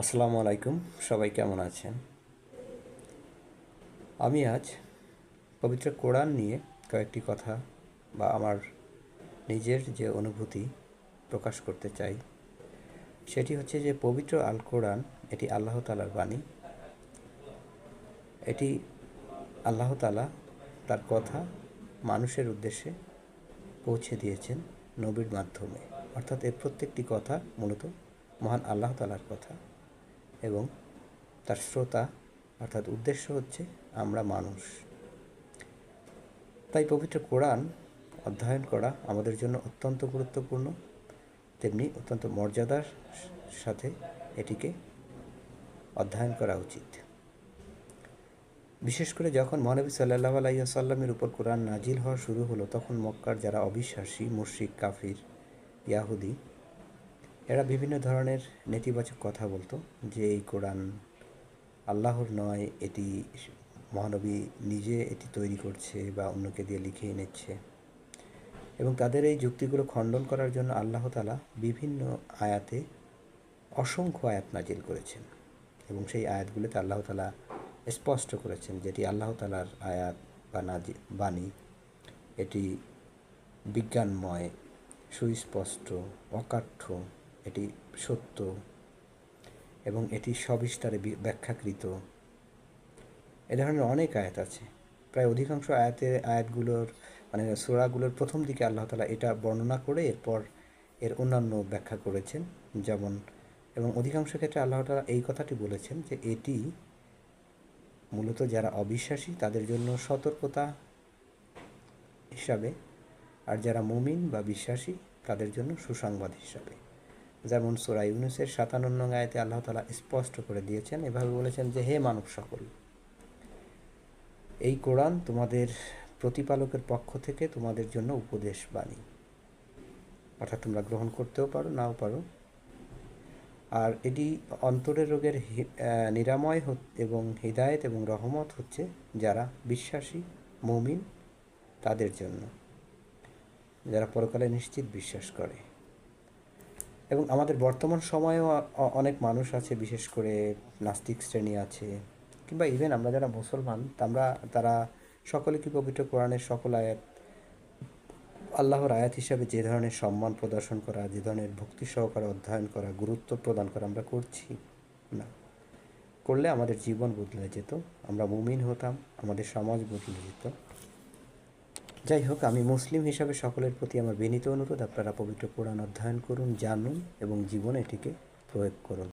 আসসালামু আলাইকুম, সবাই কেমন আছেন? আমি আজ পবিত্র কোরআন নিয়ে কয়েকটি কথা বা আমার নিজের যে অনুভূতি প্রকাশ করতে চাই, সেটি হচ্ছে যে পবিত্র আল কোরআন এটি আল্লাহ তালার বাণী। এটি আল্লাহ তালা তার কথা মানুষের উদ্দেশ্যে পৌঁছে দিয়েছেন নবীর মাধ্যমে। অর্থাৎ এর প্রত্যেকটি কথা মূলত মহান আল্লাহ তালার কথা। এবং তার শ্রোতা অর্থাৎ উদ্দেশ্য হচ্ছে আমরা মানুষ। তাই পবিত্র কোরআন অধ্যয়ন করা আমাদের জন্য অত্যন্ত গুরুত্বপূর্ণ। তেমনি অত্যন্ত মর্যাদার সাথে এটিকে অধ্যয়ন করা উচিত। বিশেষ করে যখন মহানবী সাল্লাহ আলাইসাল্লামের উপর কোরআন নাজিল হওয়া শুরু হলো, তখন মক্কার যারা অবিশ্বাসী, মুশ্রিক, কাফির, ইয়াহুদি এরা বিভিন্ন ধরনের নেতিবাচক কথা বলতো যে এই কোরআন আল্লাহর নয়, এটি মহানবী নিজে এটি তৈরি করছে বা অন্যকে দিয়ে লিখিয়ে নিচ্ছে। এবং তাদের এই যুক্তিগুলো খণ্ডন করার জন্য আল্লাহ তালা বিভিন্ন আয়াতে অসংখ্য আয়াত নাজিল করেছেন এবং সেই আয়াতগুলিতে আল্লাহ তালা স্পষ্ট করেছেন যেটি আল্লাহ তালার আয়াত বা নাজি, বাণী। এটি বিজ্ঞানময়, সুস্পষ্ট, অকাঠ্য এটি সত্য এবং এটি সবিস্তারে ব্যাখ্যাকৃত। এ ধরনের অনেক আয়াত আছে। প্রায় অধিকাংশ আয়াতের আয়াতগুলোর মানে সোরাগুলোর প্রথম দিকে আল্লাহ তালা এটা বর্ণনা করে, এরপর এর অন্যান্য ব্যাখ্যা করেছেন, যেমন, এবং অধিকাংশ ক্ষেত্রে আল্লাহ তালা এই কথাটি বলেছেন যে এটি মূলত যারা অবিশ্বাসী তাদের জন্য সতর্কতা হিসাবে, আর যারা মুমিন বা বিশ্বাসী তাদের জন্য সুসংবাদ হিসাবে। যেমন সোরা ইউনুসের সাতান্ন আয়তে আল্লাহ তালা স্পষ্ট করে দিয়েছেন, এভাবে বলেছেন যে, হে মানব সকল, এই কোরআন তোমাদের প্রতিপালকের পক্ষ থেকে তোমাদের জন্য উপদেশ বাণী। অর্থাৎ তোমরা গ্রহণ করতেও পারো, নাও পারো। আর এটি অন্তরের রোগের নিরাময় এবং হৃদায়ত এবং রহমত হচ্ছে যারা বিশ্বাসী, মৌমিন তাদের জন্য, যারা পরকালে নিশ্চিত বিশ্বাস করে। এবং আমাদের বর্তমান সময়েও অনেক মানুষ আছে, বিশেষ করে নাস্তিক শ্রেণি আছে, কিংবা ইভেন আমরা যারা মুসলমান, আমরা, তারা সকলে কি পবিত্র কোরআনের সকল আয়াত, আল্লাহর আয়াত হিসাবে যে ধরনের সম্মান প্রদর্শন করা, যে ধরনের ভক্তি সহকারে অধ্যয়ন করা, গুরুত্ব প্রদান করা আমরা করছি? না। করলে আমাদের জীবন বদলে যেত, আমরা মুমিন হতাম, আমাদের সমাজ বদলে যেত। যাই হোক আমি মুসলিম হিসাবে সকলের প্রতি আমার বিনীত অনুরোধ। আপনারা পবিত্র কোরআন অধ্যয়ন করুন, জানুন এবং জীবনে এটিকে প্রয়োগ করুন।